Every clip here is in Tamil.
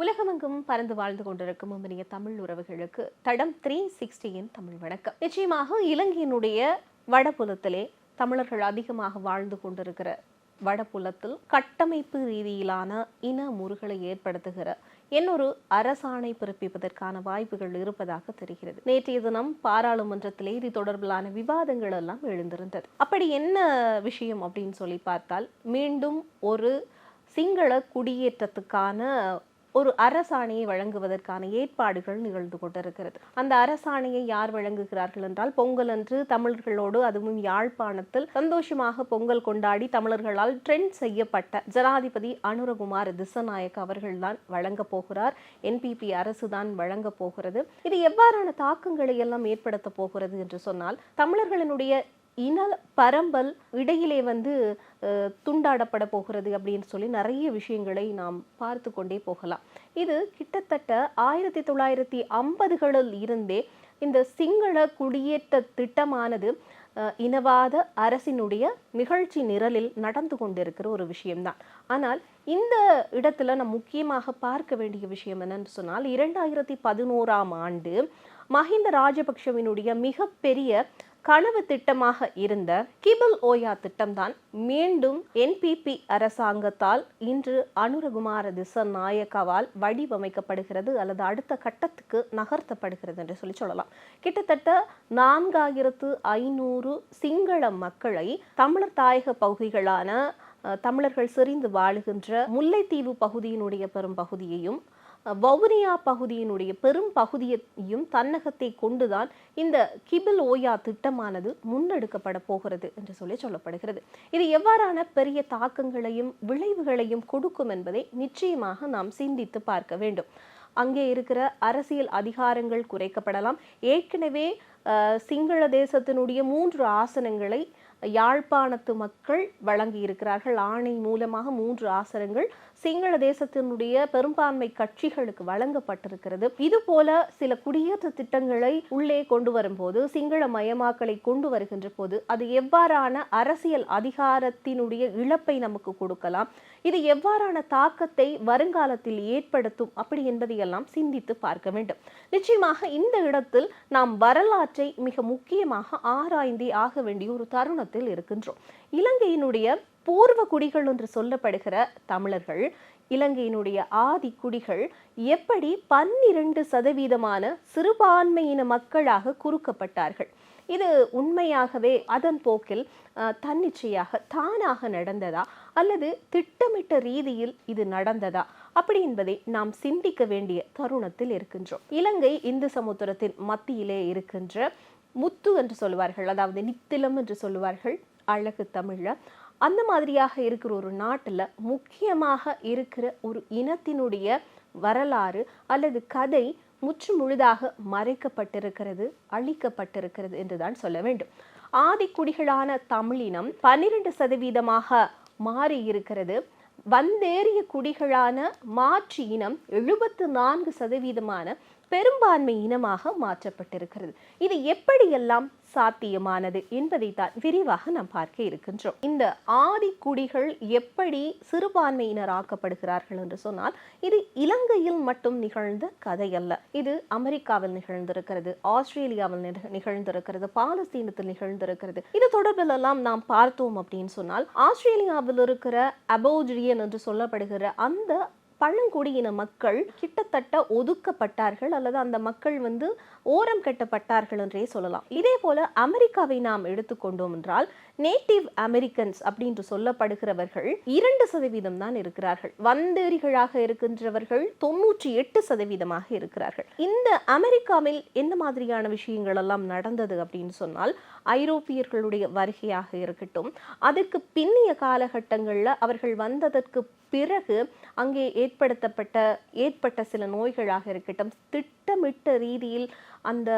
உலகமெங்கும் பறந்து வாழ்ந்து கொண்டிருக்கும் இனிய தமிழ் உறவுகளுக்கு தடம் த்ரீ சிக்ஸ்டியின் தமிழ் வணக்கம். நிச்சயமாக இலங்கையினுடைய வடபுலத்திலே தமிழர்கள் அதிகமாக வாழ்ந்து கொண்டிருக்கிற வடபுலத்தில் கட்டமைப்பு ரீதியிலான இன முறுகளை ஏற்படுத்துகிற இன்னொரு அரசாணை பிறப்பிப்பதற்கான வாய்ப்புகள் இருப்பதாக தெரிகிறது. நேற்றைய தினம் பாராளுமன்றத்திலே இது தொடர்பிலான விவாதங்கள் எல்லாம் எழுந்திருந்தது. அப்படி என்ன விஷயம் அப்படின்னு சொல்லி பார்த்தால் மீண்டும் ஒரு சிங்கள குடியேற்றத்துக்கான ஒரு அரசாணையை வழங்குவதற்கான ஏற்பாடுகள் நிகழ்ந்து கொண்டிருக்கிறது. அந்த அரசாணையை யார் வழங்குகிறார்கள் என்றால் பொங்கல் அன்று தமிழர்களோடு அதுவும் யாழ்ப்பாணத்தில் சந்தோஷமாக பொங்கல் கொண்டாடி தமிழர்களால் ட்ரெண்ட் செய்யப்பட்ட ஜனாதிபதி அனுரகுமார் திசநாயக் அவர்கள்தான் வழங்க போகிறார். என்பிபி அரசு தான் வழங்க போகிறது. இது எவ்வாறான தாக்கங்களை எல்லாம் ஏற்படுத்த போகிறது என்று சொன்னால் தமிழர்களினுடைய இன பரம்பல் இடையிலே வந்து துண்டாடப்பட போகிறது அப்படின்னு சொல்லி நிறைய விஷயங்களை நாம் பார்த்து கொண்டே போகலாம். இது கிட்டத்தட்ட ஆயிரத்தி தொள்ளாயிரத்தி ஐம்பதுகளில் இருந்தே இந்த சிங்கள குடியேற்ற திட்டமானது இனவாத அரசினுடைய நிகழ்ச்சி நிரலில் நடந்து கொண்டிருக்கிற ஒரு விஷயம்தான். ஆனால் இந்த இடத்துல நம்ம முக்கியமாக பார்க்க வேண்டிய விஷயம் என்னன்னு சொன்னால் இரண்டாயிரத்தி பதினோராம் ஆண்டு மஹிந்த ராஜபக்ஷவினுடைய மிகப்பெரிய கனவு திட்டமாக இருந்த கிபல் ஓயா திட்டம்தான் மீண்டும் என்பிபி அரசாங்கத்தால் இன்று அனுரகுமார திச நாயக்கவால் வடிவமைக்கப்படுகிறது அல்லது அடுத்த கட்டத்துக்கு நகர்த்தப்படுகிறது என்று சொல்லி சொல்லலாம். கிட்டத்தட்ட நான்காயிரத்து ஐநூறு சிங்கள மக்களை தமிழர் தாயக பகுதிகளான தமிழர்கள் செறிந்து வாழுகின்ற முல்லைத்தீவு பகுதியினுடைய பெரும் பகுதியையும் வவுனியா பகுதியினுடைய பெரும் பகுதியையும் தன்னகத்தை கொண்டுதான் இந்த கிபில் ஓயா திட்டமானது முன்னெடுக்கப்பட போகிறது என்று சொல்லி சொல்லப்படுகிறது. இது எவ்வாறான பெரிய தாக்கங்களையும் விளைவுகளையும் கொடுக்கும் என்பதை நிச்சயமாக நாம் சிந்தித்து பார்க்க வேண்டும். அங்கே இருக்கிற அரசியல் அதிகாரங்கள் குறைக்கப்படலாம். ஏற்கனவே சிங்கள தேசத்தினுடைய மூன்று ஆசனங்களை யாழ்ப்பாணத்து மக்கள் வழங்கி இருக்கிறார்கள் ஆணை மூலமாக மூன்று ஆசனங்கள் சிங்கள தேசத்தினுடைய பெரும்பான்மை கட்சிகளுக்கு வழங்கப்பட்டிருக்கிறது. இது போல சில குடியேற்ற திட்டங்களை உள்ளே கொண்டு வரும்போது சிங்கள மயமாக்கலை கொண்டு வருகின்ற போது அது எவ்வாறான அரசியல் அதிகாரத்தினுடைய இழப்பை நமக்கு கொடுக்கலாம்? இது எவ்வாறான தாக்கத்தை வருங்காலத்தில் ஏற்படுத்தும்? அப்படி என்பதையெல்லாம் சிந்தித்து பார்க்க வேண்டும். நிச்சயமாக இந்த இடத்தில் நாம் வரலாற்றை மிக முக்கியமாக ஆராய்ந்தே ஆக வேண்டிய ஒரு தருணத்தில் காலத்தில் இருக்கின்றோம். இலங்கையினுடைய பூர்வ குடிகள் என்று சொல்லப்படுகிற தமிழர்கள் இலங்கையினுடைய ஆதி குடிகள் எப்படி பன்னிரண்டு சதவீதமான சிறுபான்மையின மக்களாக குறுக்கப்பட்டார்கள். இது உண்மையாகவே அதன் போக்கில் தன்னிச்சையாக தானாக நடந்ததா? அல்லது திட்டமிட்ட ரீதியில் இது நடந்ததா? அப்படி என்பதை நாம் சிந்திக்க வேண்டிய தருணத்தில் இருக்கின்றோம். இலங்கை இந்து சமுத்திரத்தின் மத்தியிலே இருக்கின்ற முத்து என்று சொல்லுவார்கள் அதாவது நித்திலம் என்று சொல்லுவார்கள் அழகு தமிழில் அந்த மாதிரியாக இருக்கிற ஒரு நாட்டில் முக்கியமாக இருக்கிற ஒரு இனத்தினுடைய வரலாறு அல்லது கதை முற்று முழுதாக மறைக்கப்பட்டிருக்கிறது அழிக்கப்பட்டிருக்கிறது என்றுதான் சொல்ல வேண்டும். ஆதிக்குடிகளான தமிழினம் பன்னிரண்டு சதவீதமாக மாறி இருக்கிறது வந்தேறிய குடிகளான மாற்று இனம் எழுபத்து நான்கு சதவீதமான பெரும்பான்மை இனமாக மாற்றப்பட்டிருக்கிறது. இது எப்படியெல்லாம் சாத்தியமானது என்பதைத்தான் விரிவாக நாம் பார்க்க இருக்கின்றோம். இந்த ஆதி குடிகள் எப்படி சிறுபான்மையினர் ஆக்கப்படுகிறார்கள் என்று சொன்னால் இது இலங்கையில் மட்டும் நிகழ்ந்த கதை அல்ல இது அமெரிக்காவில் நிகழ்ந்திருக்கிறது ஆஸ்திரேலியாவில் நிகழ்ந்திருக்கிறது பாலஸ்தீனத்தில் நிகழ்ந்திருக்கிறது. இது தொடர்பில் எல்லாம் நாம் பார்த்தோம் அப்படின்னு சொன்னால் ஆஸ்திரேலியாவில் இருக்கிற அபோஜிரியன் என்று சொல்லப்படுகிற அந்த பழங்குடியின மக்கள் கிட்டத்தட்ட ஒதுக்கப்பட்டார்கள் அல்லது அந்த மக்கள் வந்து ஓரம் கட்டப்பட்டார்கள் என்றே சொல்லலாம். இதே போல அமெரிக்காவை நாம் எடுத்துக்கொண்டோம் என்றால் நேட்டிவ் அமெரிக்கன்ஸ் அப்படின்னு சொல்லப்படுகிறவர்கள் இரண்டு சதவீதம் தான் இருக்கிறார்கள். வந்தேரிகளாக இருக்கின்றவர்கள் தொண்ணூற்றி எட்டு சதவீதமாக இருக்கிறார்கள். இந்த அமெரிக்காவில் எந்த மாதிரியான விஷயங்கள் எல்லாம் நடந்தது அப்படின்னு சொன்னால் ஐரோப்பியர்களுடைய வருகையாக இருக்கட்டும் அதற்கு பின்னிய காலகட்டங்களில் அவர்கள் வந்ததற்கு பிறகு அங்கே ஏற்படுத்தப்பட்ட ஏற்பட்ட சில நோய்களாக இருக்கட்டும் திட்டமிட்ட ரீதியில் அந்த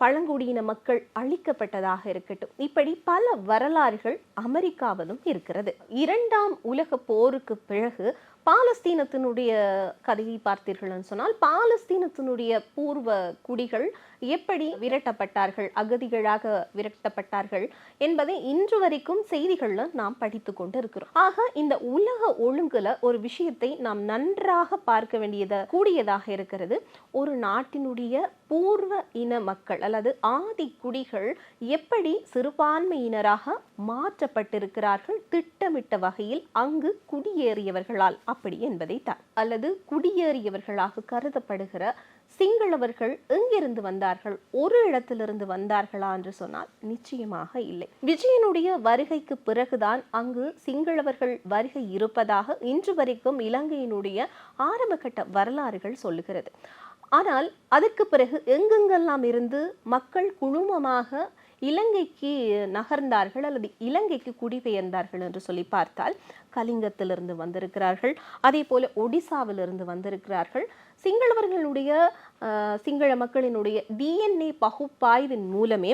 பழங்குடியின மக்கள் அழிக்கப்பட்டதாக இருக்கட்டும். இப்படி பல வரலாறுகள் அமெரிக்காவிலும் இருக்கிறது. இரண்டாம் உலக போருக்கு பிறகு பாலஸ்தீனத்தினுடைய கதையை பார்த்தீர்கள்னு சொன்னால் பாலஸ்தீனத்தினுடைய பூர்வ குடிகள் எப்படி விரட்டப்பட்டார்கள் அகதிகளாக விரட்டப்பட்டார்கள் என்பதை இன்று வரைக்கும் செய்திகள்ல நாம் படித்து கொண்டு இருக்கிறோம் ஆக இந்த உலக ஒழுங்குல ஒரு விஷயத்தை நாம் நன்றாக பார்க்க வேண்டியத கூடியதாக இருக்கிறது. ஒரு நாட்டினுடைய பூர்வ இன மக்கள் அல்லது ஆதி குடிகள் எப்படி சிறுபான்மையினராக மாற்ற மாற்றப்பட்டிருக்கிறார்கள் திட்டமிட்ட வகையில் அங்கு குடியேறியவர்களால். அப்படி என்பதை தான் அல்லது குடியேறியவர்களாக கருதப்படுகிற சிங்களவர்கள் எங்கிருந்து வந்தார்கள் ஒரு இடத்திலிருந்து வந்தார்களா என்று சொன்னால் நிச்சயமாக இல்லை. விஜயனுடைய வருகைக்கு பிறகுதான் அங்கு சிங்களவர்கள் வருகை இருப்பதாக இன்று வரைக்கும் இலங்கையினுடைய ஆரம்பகட்ட வரலாறுகள் சொல்லுகிறது. ஆனால் அதற்கு பிறகு எங்கெங்கெல்லாம் இருந்து மக்கள் குழுமமாக இலங்கைக்கு நகர்ந்தார்கள் அல்லது இலங்கைக்கு குடிபெயர்ந்தார்கள் என்று சொல்லி பார்த்தால் கலிங்கத்திலிருந்து வந்திருக்கிறார்கள். அதே போல ஒடிசாவிலிருந்து வந்திருக்கிறார்கள். சிங்களவர்களுடைய சிங்கள மக்களினுடைய டிஎன்ஏ பகுப்பாய்வின் மூலமே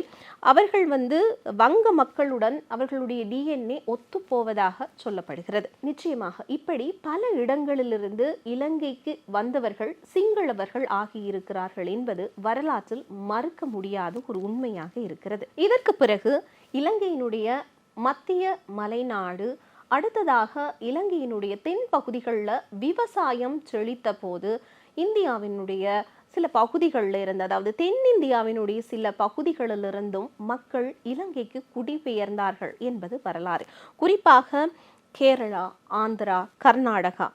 அவர்கள் வந்து வங்க மக்களுடன் அவர்களுடைய டிஎன்ஏ ஒத்துப்போவதாக சொல்லப்படுகிறது. நிச்சயமாக இப்படி பல இடங்களிலிருந்து இலங்கைக்கு வந்தவர்கள் சிங்களவர்கள் ஆகியிருக்கிறார்கள் என்பது வரலாற்றில் மறுக்க முடியாத ஒரு உண்மையாக இருக்கிறது. இதற்கு பிறகு இலங்கையினுடைய மத்திய மலைநாடு அடுத்ததாக இலங்கையினுடைய தென் பகுதிகளில் விவசாயம் செழித்த போது இந்தியாவினுடைய சில பகுதிகளில் இருந்து அதாவது தென்னிந்தியாவினுடைய சில பகுதிகளிலிருந்தும் மக்கள் இலங்கைக்கு குடிபெயர்ந்தார்கள் என்பது வரலாறு. குறிப்பாக கேரளா ஆந்திரா கர்நாடகா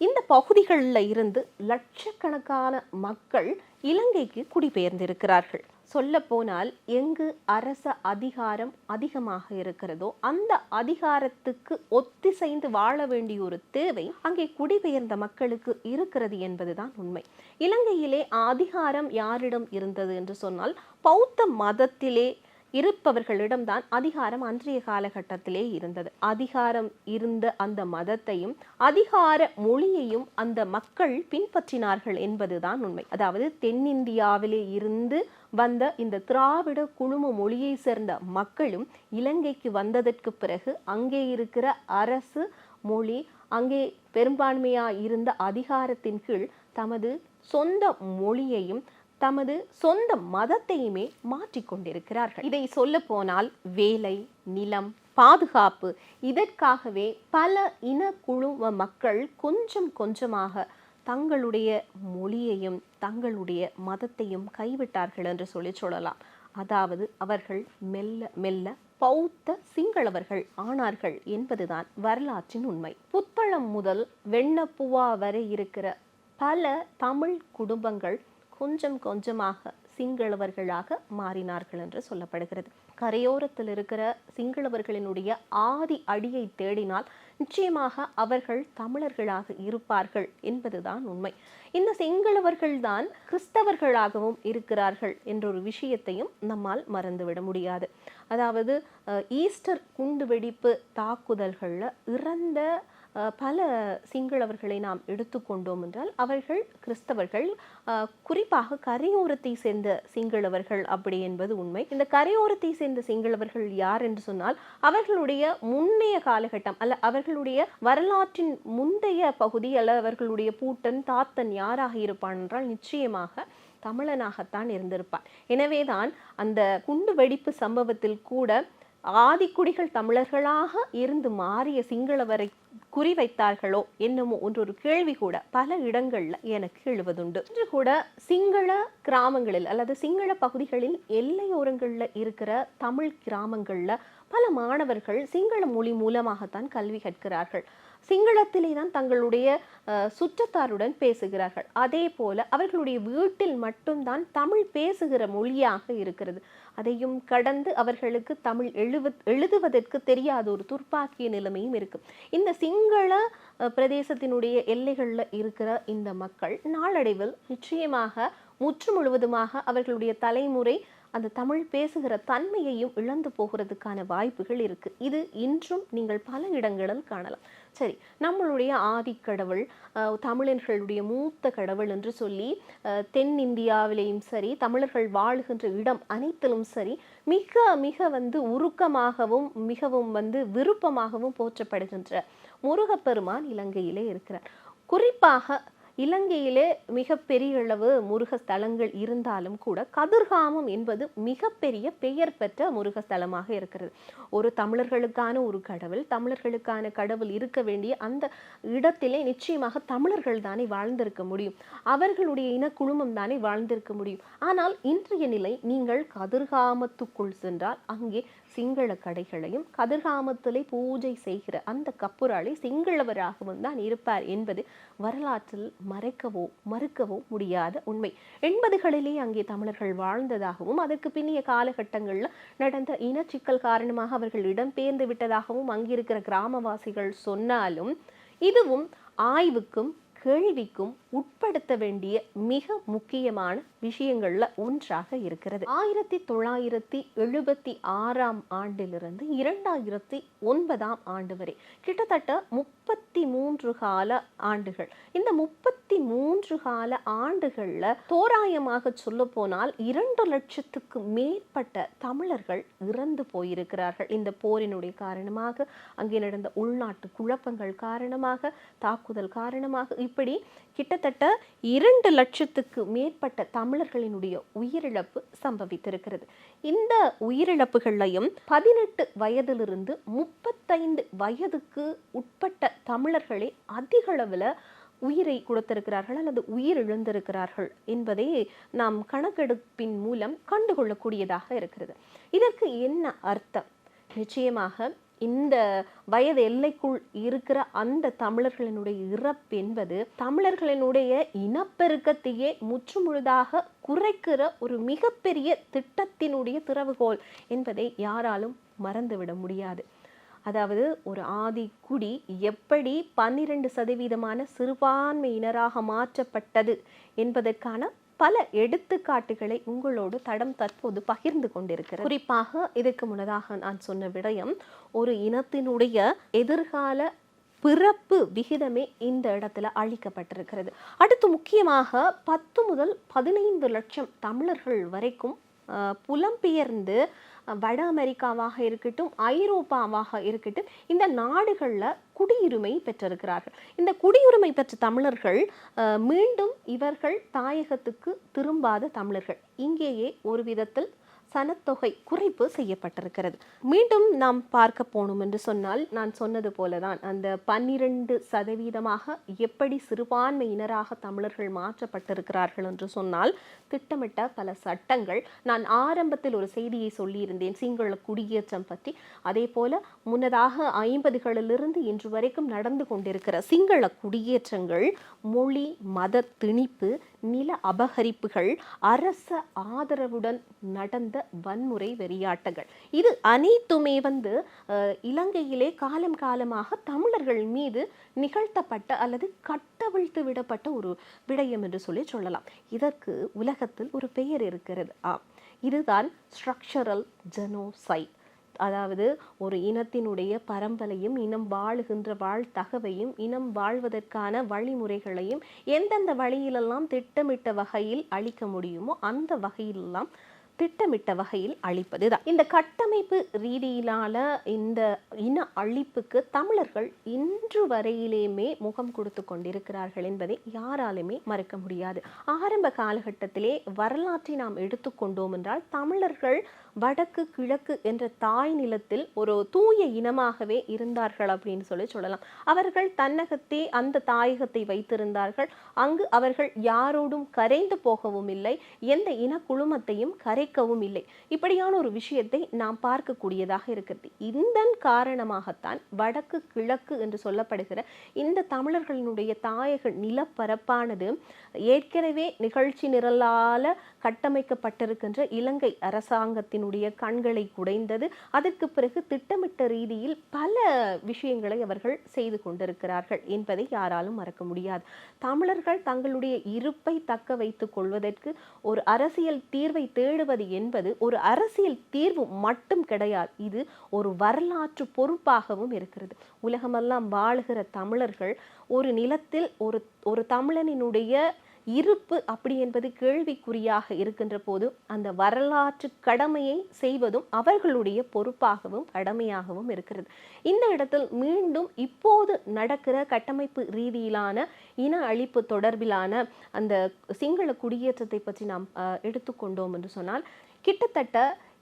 இந்த பகுதிகளில் இருந்து லட்சக்கணக்கான மக்கள் இலங்கைக்கு குடிபெயர்ந்திருக்கிறார்கள். சொல்லப்போனால் எங்கு அரச அதிகாரம் அதிகமாக இருக்கிறதோ அந்த அதிகாரத்துக்கு ஒத்திசைந்து வாழ வேண்டிய ஒரு தேவை அங்கே குடிபெயர்ந்த மக்களுக்கு இருக்கிறது என்பதுதான் உண்மை. இலங்கையிலே அதிகாரம் யாரிடம் இருந்தது என்று சொன்னால் பௌத்த மதத்திலே இருப்பவர்களிடம்தான் அதிகாரம் அன்றைய காலகட்டத்திலே இருந்தது. அதிகாரம் இருந்த அந்த மதத்தையும் அதிகார மொழியையும் அந்த மக்கள் பின்பற்றினார்கள் என்பதுதான் உண்மை. அதாவது தென்னிந்தியாவிலே இருந்து வந்த இந்த திராவிட குழும மொழியை சேர்ந்த மக்களும் இலங்கைக்கு வந்ததற்கு பிறகு அங்கே இருக்கிற அரசு மொழி அங்கே பெரும்பான்மையாக இருந்த அதிகாரத்தின் கீழ் தமது சொந்த மொழியையும் தமது சொந்த மதத்தையுமே மாற்றிக்கொண்டிருக்கிறார்கள் இதை சொல்ல போனால் வேலை நிலம் பாதுகாப்பு இதற்காகவே பல இன குழும மக்கள் கொஞ்சம் கொஞ்சமாக தங்களுடைய மொழியையும் தங்களுடைய மதத்தையும் கைவிட்டார்கள் என்று சொல்லி சொல்லலாம். அதாவது அவர்கள் மெல்ல மெல்ல பௌத்த சிங்களவர்கள் ஆனார்கள் என்பதுதான் வரலாற்றின் உண்மை. புத்தளம் முதல் வெண்ணப்புவா வரை இருக்கிற பல தமிழ் குடும்பங்கள் கொஞ்சம் கொஞ்சமாக சிங்களவர்களாக மாறினார்கள் என்று சொல்லப்படுகிறது. கரையோரத்தில் இருக்கிற சிங்களவர்களினுடைய ஆதி அடியை தேடினால் நிச்சயமாக அவர்கள் தமிழர்களாக இருப்பார்கள் என்பதுதான் உண்மை. இந்த சிங்களவர்கள்தான் கிறிஸ்தவர்களாகவும் இருக்கிறார்கள் என்ற ஒரு விஷயத்தையும் நம்மால் மறந்துவிட முடியாது. அதாவது ஈஸ்டர் குண்டு வெடிப்பு தாக்குதல்களில் இறந்த பல சிங்களவர்களை நாம் எடுத்துக்கொண்டோம் என்றால் அவர்கள் கிறிஸ்தவர்கள். குறிப்பாக கரையோரத்தை சேர்ந்த சிங்களவர்கள் அப்படி என்பது உண்மை. இந்த கரையோரத்தை சேர்ந்த சிங்களவர்கள் யார் என்று சொன்னால் அவர்களுடைய முன்னைய காலகட்டம் அல்ல அவர்களுடைய வரலாற்றின் முந்தைய பகுதி அல்ல அவர்களுடைய பூட்டன் தாத்தன் யாராக இருப்பான் என்றால் நிச்சயமாக தமிழனாகத்தான் இருந்திருப்பான். எனவேதான் அந்த குண்டு வெடிப்பு சம்பவத்தில் கூட ஆதிக்குடிகள் தமிழர்களாக இருந்து மாறிய சிங்களவரை குறிவைத்தார்களோ என்னமோ ஒன்றொரு கேள்வி கூட பல இடங்களில் எனக்கு எழுவதுண்டு. இன்று கூட சிங்கள கிராமங்களில் அல்லது சிங்கள பகுதிகளில் எல்லையோரங்களில் இருக்கிற தமிழ் கிராமங்களில் பல மாணவர்கள் சிங்கள மொழி மூலமாகத்தான் கல்வி கற்கிறார்கள். சிங்களத்திலே தான் தங்களுடைய சுற்றத்தாருடன் பேசுகிறார்கள். அதே போல அவர்களுடைய வீட்டில் மட்டும்தான் தமிழ் பேசுகிற மொழியாக இருக்கிறது. அதையும் கடந்து அவர்களுக்கு தமிழ் எழுவ எழுதுவதற்கு தெரியாத ஒரு துர்ப்பாக்கிய நிலைமையும் இருக்கு. இந்த சிங்கள பிரதேசத்தினுடைய எல்லைகளில் இருக்கிற இந்த மக்கள் நாளடைவில் நிச்சயமாக முற்று முழுவதுமாக அவர்களுடைய தலைமுறை அந்த தமிழ் பேசுகிற தன்மையையும் இழந்து போகிறதுக்கான வாய்ப்புகள் இருக்குது இது இன்றும் நீங்கள் பல இடங்களில் காணலாம். சரி நம்மளுடைய ஆதிக்கடவுள் தமிழர்களுடைய மூத்த கடவுள் என்று சொல்லி தென்னிந்தியாவிலேயும் சரி தமிழர்கள் வாழுகின்ற இடம் அனைத்திலும் சரி மிக மிக வந்து உருக்கமாகவும் மிகவும் வந்து விருப்பமாகவும் போற்றப்படுகின்ற முருகப்பெருமான் இலங்கையிலே இருக்கிறார். குறிப்பாக இலங்கையிலே மிகப்பெரிய அளவு முருக ஸ்தலங்கள் இருந்தாலும் கூட கதிர்காமம் என்பது மிகப்பெரிய பெயர் பெற்ற முருக ஸ்தலமாக இருக்கிறது. ஒரு தமிழர்களுக்கான ஒரு கடவுள் தமிழர்களுக்கான கடவுள் இருக்க வேண்டிய அந்த இடத்திலே நிச்சயமாக தமிழர்கள் தானே வாழ்ந்திருக்க முடியும். அவர்களுடைய இன குழுமம் தானே வாழ்ந்திருக்க முடியும். ஆனால் இன்றைய நிலை நீங்கள் கதிர்காமத்துக்குள் சென்றால் அங்கே சிங்கள கடைகளையும் கதிர்காமத்திலே பூஜை செய்கிற அந்த கப்புராளி சிங்களவராகவும் தான் இருப்பார் என்பது வரலாற்றில் மறைக்கவோ மறுக்கவோ முடியாத உண்மை. எண்பதுகளிலே அங்கே தமிழர்கள் வாழ்ந்ததாகவும் அதற்கு பின்னிய காலகட்டங்களில் நடந்த இனச்சிக்கல் காரணமாக அவர்கள் இடம்பெயர்ந்து விட்டதாகவும் அங்கிருக்கிற கிராமவாசிகள் சொன்னாலும் இதுவும் ஆய்வுக்கும் கேள்விக்கும் உட்படுத்த வேண்டிய மிக முக்கியமான விஷயங்கள்ல ஒன்றாக இருக்கிறது. ஆயிரத்தி தொள்ளாயிரத்தி எழுபத்தி ஆறாம் ஆண்டிலிருந்து இரண்டாயிரத்தி ஒன்பதாம் ஆண்டு வரை கிட்டத்தட்ட முப்பத்தி மூன்று கால ஆண்டுகள். இந்த முப்பத்தி மூன்று கால ஆண்டுகள்ல தோராயமாக சொல்ல போனால் இரண்டு லட்சத்துக்கு மேற்பட்ட தமிழர்கள் இறந்து போயிருக்கிறார்கள். இந்த போரினுடைய காரணமாக அங்கே நடந்த உள்நாட்டு குழப்பங்கள் காரணமாக தாக்குதல் காரணமாக இப்படி கிட்டத்தட்ட இரண்டு லட்சத்துக்கு மேற்பட்ட தமிழர்களினுடைய உயிரிழப்பு சம்பவித்திருக்கிறது. இந்த உயிரிழப்புகளையும் பதினெட்டு வயதிலிருந்து முப்பத்தைந்து வயதுக்கு உட்பட்ட தமிழர்களே அதிக அளவில் உயிரை கொடுத்திருக்கிறார்கள் அல்லது உயிரிழந்திருக்கிறார்கள் என்பதை நாம் கணக்கெடுப்பின் மூலம் கண்டுகொள்ளக்கூடியதாக இருக்கிறது. இதற்கு என்ன அர்த்தம்? நிச்சயமாக இந்த வயது எல்லைக்குள் இருக்கிற அந்த தமிழர்களினுடைய இறப்பு என்பது தமிழர்களினுடைய இனப்பெருக்கத்தையே முற்றுமுழுதாக குறைக்கிற ஒரு மிகப்பெரிய திட்டத்தினுடைய திறவுகோல் என்பதை யாராலும் மறந்துவிட முடியாது. அதாவது ஒரு ஆதி குடி எப்படி பன்னிரண்டு சதவீதமான சிறுபான்மையினராக மாற்றப்பட்டது என்பதற்கான பல எடுத்துக்காட்டுகளை உங்களோடு தடம் தற்போது பகிர்ந்து கொண்டிருக்கிறது. குறிப்பாக இதுக்கு முன்னதாக நான் சொன்ன விடயம் ஒரு இனத்தினுடைய எதிர்கால பிறப்பு விகிதமே இந்த இடத்துல அழிக்கப்பட்டிருக்கிறது அடுத்து முக்கியமாக பத்து முதல் பதினைந்து லட்சம் தமிழர்கள் வரைக்கும் புலம்பெயர்ந்து வட அமெரிக்காவாக இருக்கட்டும் ஐரோப்பாவாக இருக்கட்டும் இந்த நாடுகளில் குடியுரிமை பெற்றிருக்கிறார்கள். இந்த குடியுரிமை பெற்ற தமிழர்கள் மீண்டும் இவர்கள் தாயகத்துக்கு திரும்பாத தமிழர்கள். இங்கேயே ஒரு விதத்தில் சனத்தொகை குறைப்பு செய்யப்பட்டிருக்கிறது. மீண்டும் நாம் பார்க்க போனோம் என்று சொன்னால் நான் சொன்னது போலதான் அந்த பன்னிரண்டு சதவீதமாக எப்படி சிறுபான்மையினராக தமிழர்கள் மாற்றப்பட்டிருக்கிறார்கள் என்று சொன்னால் திட்டமிட்ட பல சட்டங்கள். நான் ஆரம்பத்தில் ஒரு செய்தியை சொல்லியிருந்தேன் சிங்கள குடியேற்றம் பற்றி. அதே போல முன்னதாக ஐம்பதுகளிலிருந்து இன்று வரைக்கும் நடந்து கொண்டிருக்கிற சிங்கள குடியேற்றங்கள் மொழி மத திணிப்பு நில அபகரிப்புகள் அரச ஆதரவுடன் நடந்த வன்முறை வெறியாட்டங்கள். இது அனைத்துமே வந்து இலங்கையிலே காலம் காலமாக தமிழர்கள் மீது நிகழ்த்தப்பட்ட அல்லது கட்டவிழ்த்து விடப்பட்ட ஒரு விடயம் என்று சொல்லி சொல்லலாம். இதற்கு உலகத்தில் ஒரு பெயர் இருக்கிறது. ஆம். இதுதான் ஸ்ட்ரக்சரல் ஜெனோசைட் அதாவது ஒரு இனத்தினுடைய பரம்பலையும் இனம் வாழுகின்ற வாழ் தகவையும் இனம் வாழ்வதற்கான வழிமுறைகளையும் எந்தெந்த வழியிலெல்லாம் திட்டமிட்ட வகையில் அளிக்க முடியுமோ அந்த வகையிலெல்லாம் திட்டமிட்ட வகையில் அழிப்பது தான் இந்த கட்டமைப்பு ரீதியிலான இந்த இன அழிப்புக்கு தமிழர்கள் இன்று வரையிலேயுமே முகம் கொடுத்து கொண்டிருக்கிறார்கள் என்பதை யாராலுமே மறுக்க முடியாது. ஆரம்ப காலகட்டத்திலே வரலாற்றை நாம் எடுத்துக்கொண்டோம் என்றால் தமிழர்கள் வடக்கு கிழக்கு என்ற தாய் நிலத்தில் ஒரு தூய இனமாகவே இருந்தார்கள் அப்படின்னு சொல்லி சொல்லலாம். அவர்கள் தன்னகத்தே அந்த தாயகத்தை வைத்திருந்தார்கள். அங்கு அவர்கள் யாரோடும் கரைந்து போகவும் இல்லை. எந்த இன குழுமத்தையும் கரை மறைக்கவும் இல்லை. இப்படியான ஒரு விஷயத்தை நாம் பார்க்கக்கூடியதாக இருக்கிறது. இதன் காரணமாகத்தான் வடக்கு கிழக்கு என்று சொல்லப்படுகிற இந்த தமிழர்களினுடைய தாயக நிலப்பரப்பானது ஏற்கனவே நிகழ்ச்சி நிரலால கட்டமைக்கப்பட்டிருக்கின்ற இலங்கை அரசாங்கத்தினுடைய கண்களை குடைந்தது. அதற்கு பிறகு திட்டமிட்ட ரீதியில் பல விஷயங்களை அவர்கள் செய்து கொண்டிருக்கிறார்கள் என்பதை யாராலும் மறக்க முடியாது. தமிழர்கள் தங்களுடைய இருப்பை தக்க வைத்துக் கொள்வதற்கு ஒரு அரசியல் தீர்வை தேடுவதற்கு பெறுவது என்பது ஒரு அரசியல் தீர்வு மட்டும் கிடையாது இது ஒரு வரலாற்று பொறுப்பாகவும் இருக்கிறது. உலகமெல்லாம் வாழுகிற தமிழர்கள் ஒரு நிலத்தில் ஒரு ஒரு தமிழனினுடைய இருப்பு அப்படி என்பது கேள்விக்குறியாக இருக்கின்ற போது அந்த வரலாற்று கடமையை செய்வதும் அவர்களுடைய பொறுப்பாகவும் கடமையாகவும் இருக்கிறது. இந்த இடத்தில் மீண்டும் இப்போது நடக்கிற கட்டமைப்பு ரீதியிலான இன அழிப்பு தொடர்பிலான அந்த சிங்கள குடியேற்றத்தை பற்றி நாம் அஹ், எடுத்துக்கொண்டோம் என்று சொன்னால் கிட்டத்தட்ட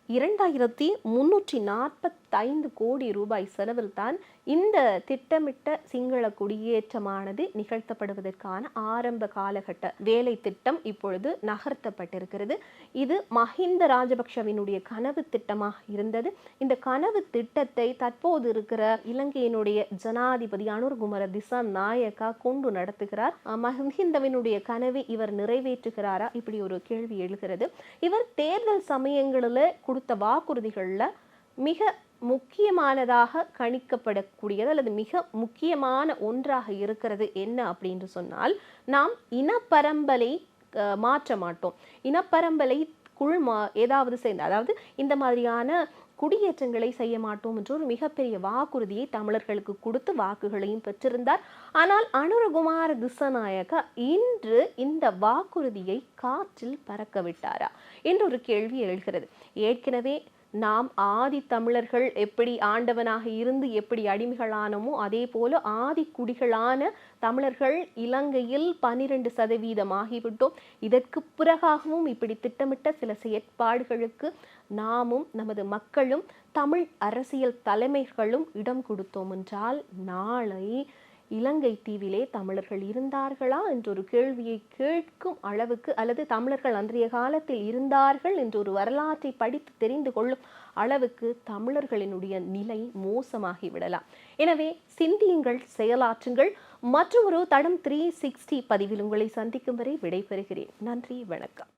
இரண்டாயிரத்தி முன்னூற்றி நாற்பத்தி ஐந்து கோடி ரூபாய் செலவில் தான் இந்த திட்டமிட்ட சிங்கள குடியேற்றமானது நிகழ்த்தப்படுவதற்கான ஆரம்ப காலகட்ட வேலை திட்டம் இப்பொழுது நகர்த்தப்பட்டிருக்கிறது. இது மஹிந்த ராஜபக்ஷவினுடைய கனவு திட்டமாக இருந்தது. இந்த கனவு திட்டத்தை தற்போது இருக்கிற இலங்கையினுடைய ஜனாதிபதி அனுர்குமர திசா நாயக்கா கொண்டு நடத்துகிறார். மஹிந்தவினுடைய கனவை இவர் நிறைவேற்றுகிறாரா? இப்படி ஒரு கேள்வி எழுகிறது. இவர் தேர்தல் சமயங்களில் கொடுத்த வாக்குறுதிகளில் மிக முக்கியமானதாக கணிக்கப்படக்கூடியது அல்லது மிக முக்கியமான ஒன்றாக இருக்கிறது என்ன அப்படின்னு சொன்னால் நாம் இனப்பரம்பலை மாற்ற மாட்டோம். இனப்பரம்பலை குள் மா ஏதாவது சேர்ந்து அதாவது இந்த மாதிரியான குடியேற்றங்களை செய்ய மாட்டோம் என்ற ஒரு மிகப்பெரிய வாக்குறுதியை தமிழர்களுக்கு கொடுத்து வாக்குகளையும் பெற்றிருந்தார். ஆனால் அனுரகுமார திசநாயக இன்று இந்த வாக்குறுதியை காற்றில் பறக்க விட்டாரா? என்ற ஒரு கேள்வி எழுகிறது. ஏற்கனவே நாம் ஆதி தமிழர்கள் எப்படி ஆண்டவனாக இருந்து எப்படி அடிமைகளானமோ அதே போல ஆதி குடிகளான தமிழர்கள் இலங்கையில் பனிரெண்டு சதவீதம் ஆகிவிட்டோம். இதற்கு பிறகாகவும் இப்படி திட்டமிட்ட சில செயற்பாடுகளுக்கு நாமும் நமது மக்களும் தமிழ் அரசியல் தலைமைகளும் இடம் கொடுத்தோம் என்றால் நாளை இலங்கை தீவிலே தமிழர்கள் இருந்தார்களா என்றொரு கேள்வியை கேட்கும் அளவுக்கு அல்லது தமிழர்கள் அன்றைய காலத்தில் இருந்தார்கள் என்றொரு வரலாற்றை படித்து தெரிந்து கொள்ளும் அளவுக்கு தமிழர்களினுடைய நிலை மோசமாகி விடலாம் எனவே சிந்தியுங்கள் செயலாற்றுங்கள். மற்றொரு தடம் த்ரீ சிக்ஸ்டி பதிவில் உங்களை சந்திக்கும் வரை விடைபெறுகிறேன். நன்றி வணக்கம்.